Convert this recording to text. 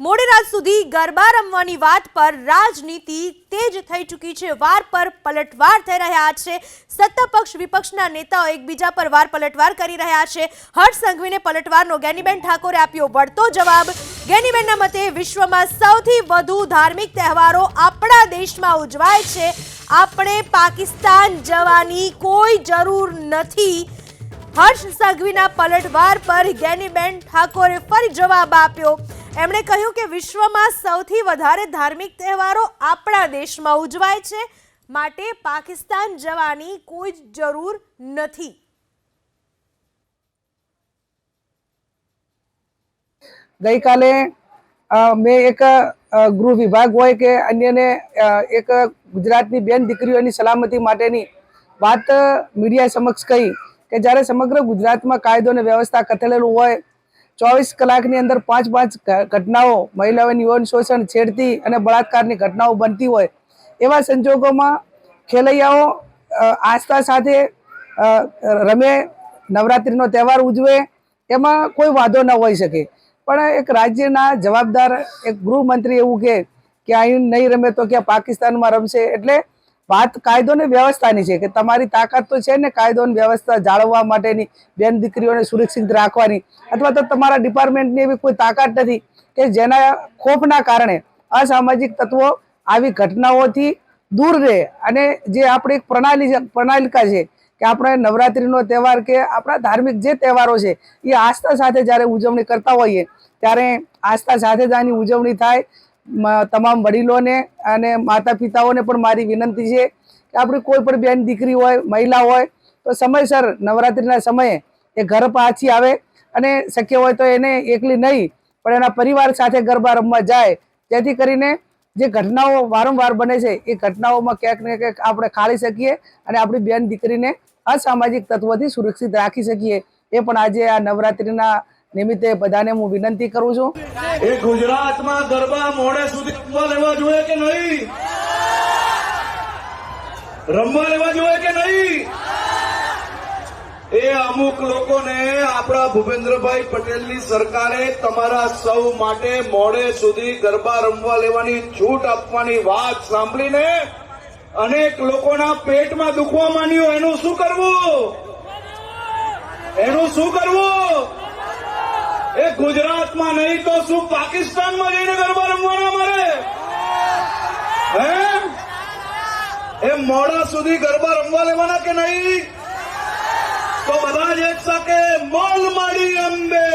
મોડી રાત સુધી ગરબા રમવાની વાત પર રાજનીતિ તેજ થઈ ચૂકી છે. વાર પર પલટવાર થઈ રહ્યા છે. સત્તા પક્ષ વિપક્ષના નેતાઓ એકબીજા પર વાર પલટવાર કરી રહ્યા છે. હર્ષ સંઘવીને પલટવારનો ગેનીબેન ઠાકોરે આપ્યો વળતો જવાબ. ગેનીબેનના મતે વિશ્વમાં સૌથી વધુ ધાર્મિક તહેવારો આપણા દેશમાં ઉજવાય છે. આપણે પાકિસ્તાન જવાની કોઈ જરૂર નથી. હર્ષ સંઘવીના પલટવાર પર ગેનીબેન ઠાકોરે ફરી જવાબ આપ્યો. એમણે કહ્યું કે વિશ્વમાં સૌથી વધારે ધાર્મિક તહેવારો આપણા દેશમાં ઉજવાય છે. માટે પાકિસ્તાન જવાની કોઈ જરૂર નથી. ગઈકાલે મેં એક ગૃહ વિભાગ હોય કે અન્યને એક ગુજરાતની બેન દીકરીઓની સલામતી માટેની વાત મીડિયા સમક્ષ કહી કે જ્યારે સમગ્ર ગુજરાતમાં કાયદો અને વ્યવસ્થા કથલેલું હોય ચોવીસ કલાકની અંદર પાંચ પાંચ ઘટનાઓ મહિલાઓની યૌન શોષણ છેડતી અને બળાત્કારની ઘટનાઓ બનતી હોય એવા સંજોગોમાં ખેલૈયાઓ આસ્થા સાથે રમે, નવરાત્રિનો તહેવાર ઉજવે, એમાં કોઈ વાંધો ન હોઈ શકે. પણ એક રાજ્યના જવાબદાર એક ગૃહમંત્રી એવું કહે કે અહીં નહીં રમે તો ક્યાં પાકિસ્તાનમાં રમશે એટલે વાત કાયદો ને વ્યવસ્થાની છે કે તમારી તાકાત તો છે ને કાયદો અને વ્યવસ્થા જાળવવા માટેની બેન દીકરીઓને સુરક્ષિત રાખવાની અથવા તો તમારા ડિપાર્ટમેન્ટની એવી કોઈ તાકાત નથી કે જેના ખોફના કારણે અસામાજિક તત્વો આવી ઘટનાઓથી દૂર રહે. અને જે આપણી એક પ્રણાલી પ્રણાલિકા છે કે આપણે નવરાત્રિનો તહેવાર કે આપણા ધાર્મિક જે તહેવારો છે, એ આસ્થા સાથે જ્યારે ઉજવણી કરતા હોઈએ, ત્યારે આસ્થા સાથે જ આની ઉજવણી થાય. તમામ વડીલોને અને માતા પિતાઓને પણ મારી વિનંતી છે કે આપણી કોઈ પણ બેન દીકરી હોય, મહિલા હોય, તો સમયસર નવરાત્રિના સમયે એ ઘર પાછી આવે અને શક્ય હોય તો એને એકલી નહીં, પણ એના પરિવાર સાથે ગરબા રમવા જાય. જેથી કરીને જે ઘટનાઓ વારંવાર બને છે, એ ઘટનાઓમાં ક્યાંક ને ક્યાંક આપણે ખાળી શકીએ અને આપણી બેન દીકરીને અસામાજિક તત્વોથી સુરક્ષિત રાખી શકીએ. એ પણ આજે આ નવરાત્રિના નિમિત્તે બધાને હું વિનંતી કરું છું. એ ગુજરાતમાં ગરબા મોડે સુધી રમવા લેવા જોઈએ કે નહીં? રમવા લેવા જોઈએ કે નહીં? એ અમુક લોકોને આપણા ભૂપેન્દ્રભાઈ પટેલની સરકારે તમારા સૌ માટે મોડે સુધી ગરબા રમવા લેવાની છૂટ આપવાની વાત સાંભળીને અનેક લોકોના પેટમાં દુખવા માંડ્યું. એનું શું કરવું? એનું શું કરવું? ગુજરાતમાં નહીં તો શું પાકિસ્તાનમાં જઈને ગરબા રમવાના મારે? હે? એ મોડા સુધી ગરબા રમવા લેવાના કે નહીં? તો બધા જ એક સાથે મોલ માડી અંબે.